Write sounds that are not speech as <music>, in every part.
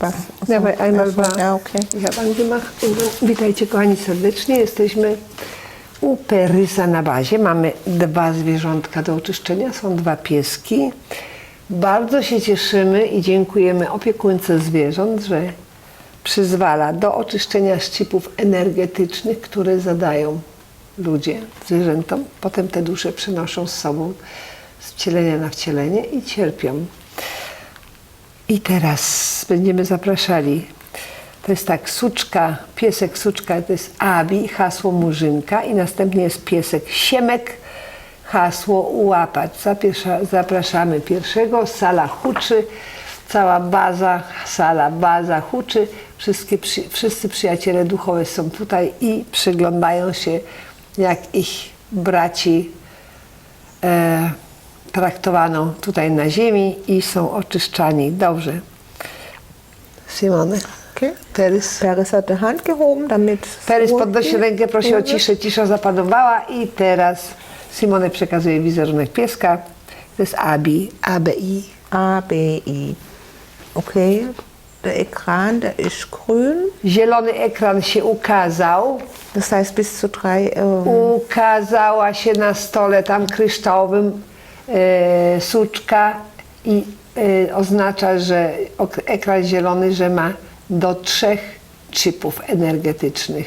Achso, Dawaj, einmal war. Ja, okay. Ich habe angemacht. Witajcie kochani serdecznie. Jesteśmy u Perysa na bazie. Mamy dwa zwierzątka do oczyszczenia. Są dwa pieski. Bardzo się cieszymy i dziękujemy opiekunce zwierząt, że przyzwala do oczyszczenia szczypów energetycznych, które zadają ludzie zwierzętom. Potem te dusze przenoszą z sobą z wcielenia na wcielenie i cierpią. I teraz będziemy zapraszali. To jest tak, suczka, piesek suczka to jest Abi, hasło Murzynka i następnie jest piesek Siemek, hasło. Zapiesza, zapraszamy pierwszego, sala huczy, cała baza, sala, baza huczy. Wszystkie, wszyscy przyjaciele duchowe są tutaj i przyglądają się, jak ich braci e, traktowano tutaj na ziemi i są oczyszczani. Dobrze. Simone, okay. Perys. Peris hat die Hand gehoben, damit. Perys podnosi rękę, prosi o ciszę, cisza zapanowała i teraz Simone przekazuje wizerunek pieska. To jest Abi, ABI. A, B, I. Okay. Der Ekran, der ist grün. Zielony ekran się ukazał. Das heißt, bis zu drei. Ähm, Ukazała się na stole tam kryształowym suczka i e, oznacza, że ekran zielony, że ma do trzech chipów energetycznych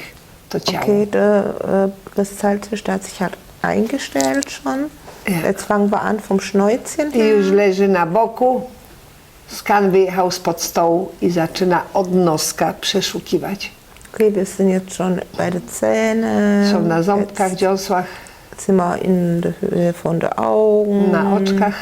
to ciało. Okay, der äh, Kristalltisch, der hat sich halt eingestellt schon. Jetzt fangen wir an vom Schnäuzchen I już leży na boku. Skan wyjechał spod stołu i zaczyna od noska przeszukiwać. Okay, wir sind jetzt schon bei den Zähnen. Są na ząbkach, Jetzt dziosłach, wir in der Höhe von den Augen. na oczkach.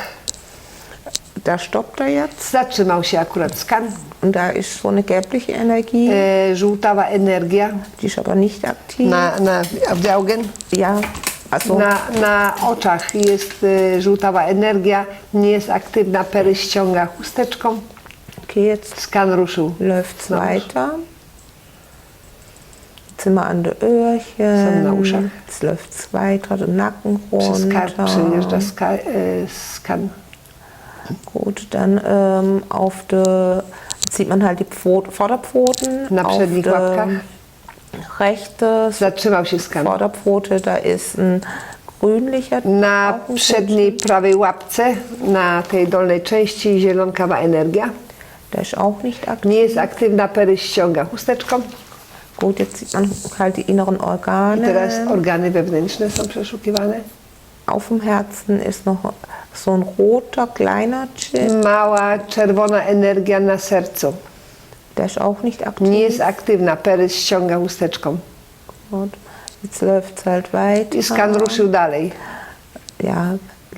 Da stoppt er jetzt. Zatrzymał się akurat skan. Und da ist so eine gelbliche Energie, E, żółtawa energia die ist aber nicht aktiv. na, na Abdiaugen. Ja, also Na, na oczach jest e, żółtawa energia, nie jest aktywna, pery ściąga chusteczką. okay, jetzt Skan ruszył. läuft's Na weiter. Wir an den Öhrchen. uszach. Jetzt läuft's weiter, den Nacken runter. przejeżdża ska, e, skan. Gut, dann ähm, auf der sieht man halt die Pfot Vorderpfoten. Na auf der rechte. Vorderpfote, da ist ein grünlicher Na przedniej prawej łapce, na tej dolnej części zielonkawa energia. Der ist auch nicht aktiv. Nie jest aktywna, pery ściąga chusteczką. Gut, jetzt sieht man halt die inneren I Organe. teraz organy wewnętrzne są przeszukiwane. Auf dem Herzen ist noch so ein roter kleiner Chip. Mała czerwona energia na sercu. Der ist auch nicht aktiv. Nie jest aktywna, pery ściąga chusteczką. Gut. Jetzt läuft es halt weiter. I skan ruszył dalej. Ja,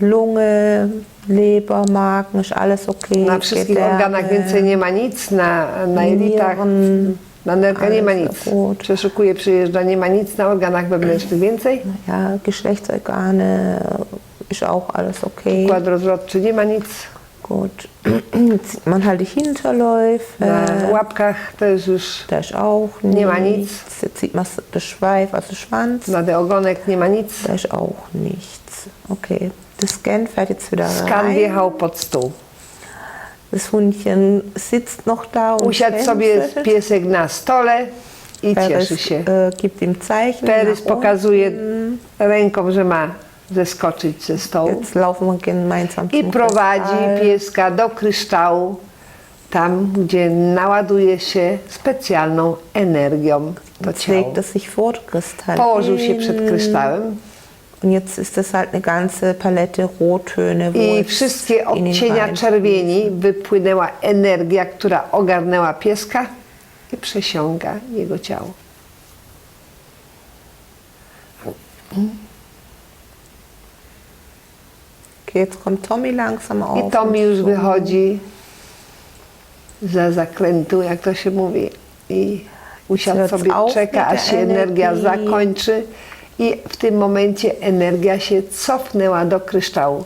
Lunge, Leber, Magen, ist alles okay. Na wszystkich organach więcej nie ma nic, na, na jelitach, Nieren, na nerkach nie ma nic. Przeszukuje, przyjeżdża, nie ma nic na organach wewnętrznych więcej. Ja, Geschlechtsorgane ist auch alles okay. Układ rozrodczy nie ma nic. Gut. <clears throat> Man halt die Hinterläufe. Na łapkach też już ist auch Nie ma nichts. nic. Sieht man den Schweif, also Schwanz. na ogonek nie ma nic. Ist auch nichts. Okay. Der Scan fährt jetzt wieder Skan rein. wjechał pod stół. Das Hundchen sitzt noch da und Usiadł sobie piesek na stole i cieszy się. äh, gibt ihm Zeichen. Perys pokazuje ręką, że ma zeskoczyć ze stołu Jetzt laufen wir gemeinsam i zum prowadzi pieska do kryształu, tam gdzie naładuje się specjalną energią ciało. legt er Położył się przed kryształem Und jetzt ist das halt eine ganze Palette Rottöne, i wszystkie odcienia czerwieni wypłynęła energia, która ogarnęła pieska i przesiąga jego ciało. Jetzt kommt Tommy langsam auf. I Tommy już wychodzi za zakrętu, jak to się mówi, i usiadł sobie, czeka, aż się energia zakończy. I w tym momencie energia się cofnęła do kryształu.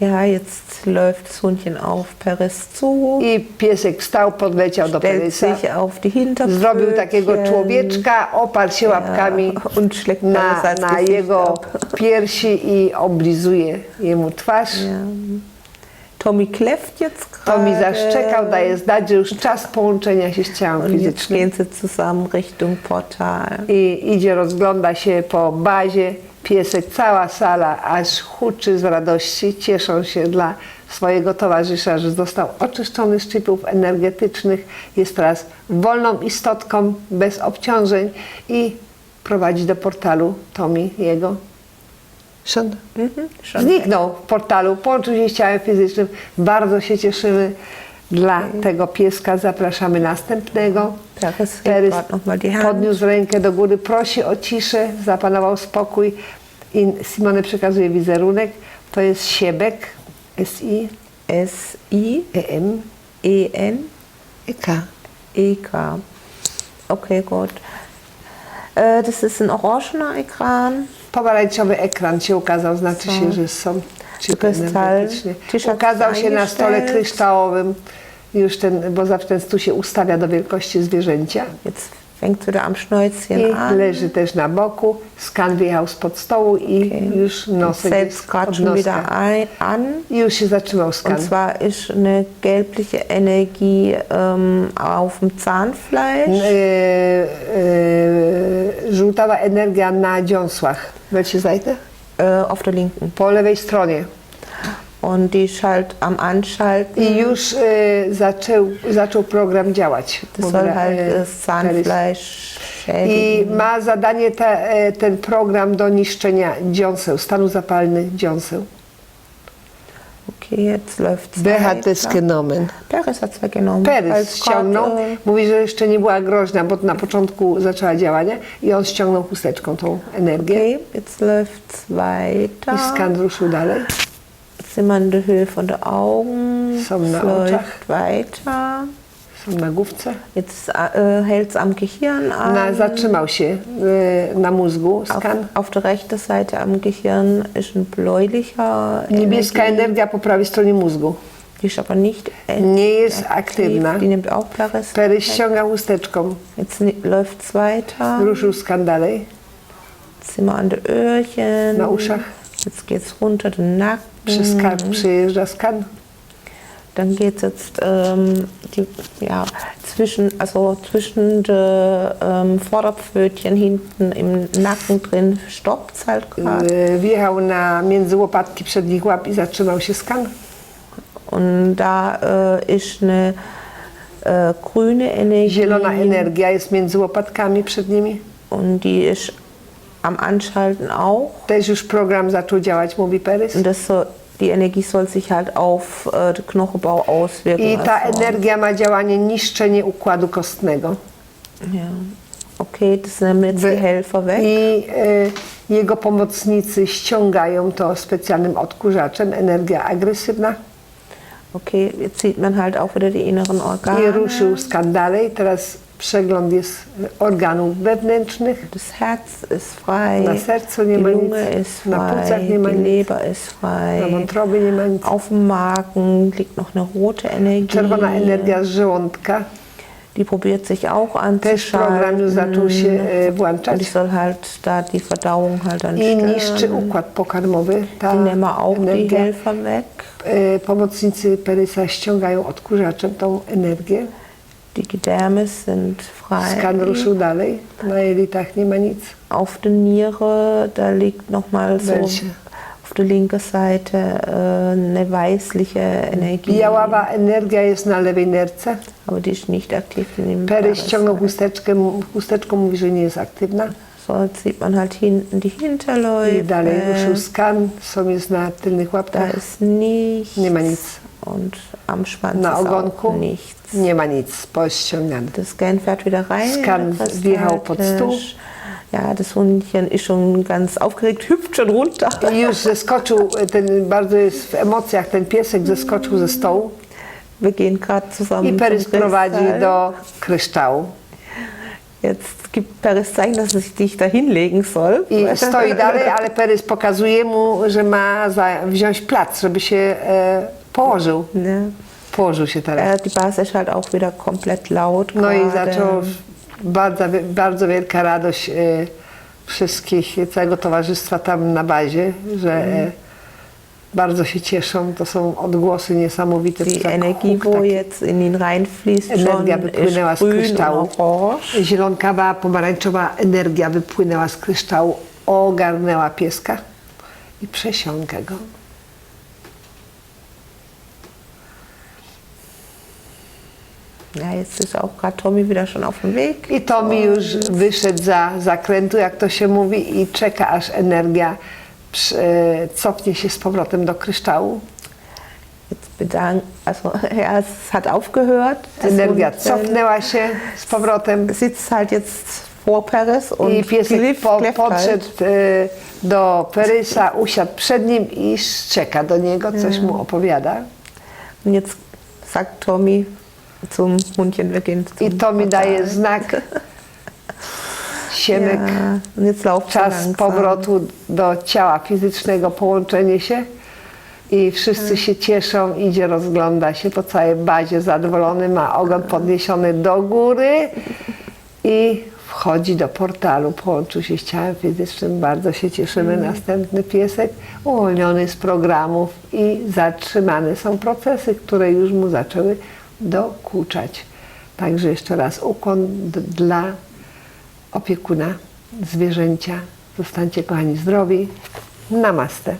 Ja, jetzt läuft das Hundchen auf Peres zu, I piesek stał, podleciał do stellt Perysa, sich auf die Hinterpfötchen. zrobił takiego człowieczka, oparł się łapkami <laughs> na, na jego piersi i oblizuje jemu twarz. Ja. Tommy kläfft jetzt To mi zaszczekał, daje znać, że już czas połączenia się z ciałem fizycznym. gehen sie zusammen Richtung Portal. I idzie, rozgląda się po bazie. Piesek, cała sala aż huczy z radości. Cieszą się dla swojego towarzysza, że został oczyszczony z chipów energetycznych. Jest teraz wolną istotką, bez obciążeń i prowadzi do portalu Tomi jego. Szan. Mhm. Zniknął w portalu, połączył się z ciałem fizycznym. Bardzo się cieszymy dla tego pieska. Zapraszamy następnego. Hebt Perys podniósł rękę do góry, prosi o ciszę, zapanował spokój i Simone przekazuje wizerunek. To jest Siebek, S-I, S-I-E-N E-M, E-K. EK. Okay, gut. Äh, das ist ein orangener Ekran. Pomarańczowy ekran się ukazał, znaczy się, że są energetyczne. T-shirt Ukazał się na stole kryształowym, już ten, bo zawsze ten stół się ustawia do wielkości zwierzęcia. Fängt wieder am Schnäuzchen I an. leży też na boku. Skan wyjechał spod stołu i Okay. już nosek Selbst gerade schon wieder ein, an. I już się zatrzymał skan. Und zwar ist eine gelbliche Energie ähm, auf dem Zahnfleisch. E, e, żółtawa energia na dziąsłach. Welche Seite? Äh, auf der linken. Po lewej stronie. Und die schalt am Anschalten. I już e, zaczął, zaczął program działać. Das Mówi, soll e, halt das Paris. Zahnfleisch I schädigen. ma zadanie te, e, ten program do niszczenia dziąseł, stanu zapalny dziąseł. Okay, jetzt läuft's Wer hat das genommen? Peres weggenommen. Perys Als ściągnął, äh, mówi, że jeszcze nie była groźna, bo na początku zaczęła działanie i on ściągnął chusteczką tą energię Okay, jetzt läuft's weiter. i skan ruszył dalej. Der Höhe von der Augen. Läuft weiter. Na główce. Jetzt äh, hält es am Gehirn an. Na, zatrzymał się y, na mózgu auf, skan. auf der rechten Seite am Gehirn ist ein bläulicher Niebieska Energie. energia po prawej stronie mózgu. Die ist aber nicht Nie jest aktiv. aktywna. Die nimmt auch Paris. Pery ściąga chusteczką. Jetzt läuft es weiter. Ruszył skan dalej. Wir an den Öhrchen. Na uszach. Jetzt geht es runter den Nacken. Przez skarb przyjeżdża skan. Dann geht es jetzt ähm, die, ja, zwischen, also zwischen den ähm, Vorderpfötchen hinten im Nacken drin stoppt es halt gerade. Wjechał na między łopatki przednich łap i zatrzymał się skan. Und da äh, ist eine äh, grüne Energie. Zielona energia jest między łopatkami przednimi. Und die ist am Anschalten auch. Też już program zaczął działać, mówi. Und das soll, die Energie soll sich halt auf äh, den Knochenbau auswirken. I ta also, energia ma działanie niszczenie układu kostnego. Ja. Okay, das nehmen jetzt die Helfer weg. I y, jego pomocnicy ściągają to specjalnym odkurzaczem, energia agresywna. Okay, jetzt sieht man halt auch wieder die inneren I Organe. ruszył skan dalej. Teraz przegląd jest organów wewnętrznych. Das Herz ist frei, Na sercu nie die ma Lunge nic, ist na frei, płucach nie ma die nic, frei. na wątrobie nie ma nic. Auf dem Magen liegt noch eine rote Energie. Czerwona energia z żołądka. Die probiert sich auch Też anzuschalten. zaczął się Und die włączać. soll halt da die Verdauung halt dann I niszczy układ pokarmowy. Ta Die nehmen auch die energia. Helfer weg. E, Pomocnicy Perysa ściągają odkurzaczem tą energię. Die Gedärme sind frei. Skan ruszył dalej. Na jelitach nie ma nic. Auf der Niere, da liegt nochmal so Welche? auf der linken Seite äh, eine weißliche Energie. Biaława energia jest na lewej nerce. Aber die ist nicht aktiv. Ściągnął weg. chusteczkę, m- chusteczką mówi, że nie jest aktywna. So, jetzt sieht man halt hinten die I Hinterläufe. dalej ruszył skan. Są jest na tylnych Da ist nichts. Nie ma nic. Und am Schwanz Na ogonku nichts. nie ma nic. Pościągane. Das Scan fährt wieder rein. den wjechał pod stół. Ja, das Hundchen ist schon ganz aufgeregt, hüpft schon runter. I już zeskoczył, ten bardzo jest w emocjach, ten piesek zeskoczył ze stołu. Wir gehen gerade zusammen I Perys zum prowadzi Kristall. do kryształu. Jetzt gibt Paris Zeichen, dass er sich da hinlegen soll. I stoi dalej, ale Perys pokazuje mu, że ma za, wziąć plac, żeby się e, położył. Ja. Położył się teraz. Äh, die Basis ist halt auch wieder komplett laut. No i zaczął bardzo, bardzo wielka radość e, wszystkich, całego towarzystwa tam na bazie, że e, Bardzo się cieszą, to są odgłosy niesamowite. Die Energie, wo jetzt in ihn reinfließt, schon Energia wypłynęła z kryształu. Zielonkawa, pomarańczowa energia wypłynęła z kryształu, ogarnęła pieska i przesiąka go. Ja, jetzt ist auch gerade Tommy wieder schon auf dem Weg. I Tomi już wyszedł za zakrętu, jak to się mówi, i czeka, aż energia przy- cofnie się z powrotem do kryształu. Jetzt bedank, also <laughs> ja, es hat aufgehört. Energia Hund, äh, cofnęła się z powrotem sitzt halt jetzt vor Paris und i piesek Cliff po, kläfft podszedł halt. e, do Perysa, usiadł przed nim i czeka do niego, coś mu opowiada. Und jetzt sagt Tommy zum zum I Tomi Portal. daje znak, Siemek, Ja, czas langsam. powrotu do ciała fizycznego, połączenie się i wszyscy się cieszą, idzie, rozgląda się po całej bazie, zadowolony, ma ogon podniesiony do góry i wchodzi do portalu, połączył się z ciałem fizycznym, bardzo się cieszymy. Następny piesek uwolniony z programów i zatrzymane są procesy, które już mu zaczęły dokuczać. Także jeszcze raz ukłon dla opiekuna zwierzęcia. Zostańcie kochani zdrowi. Namaste.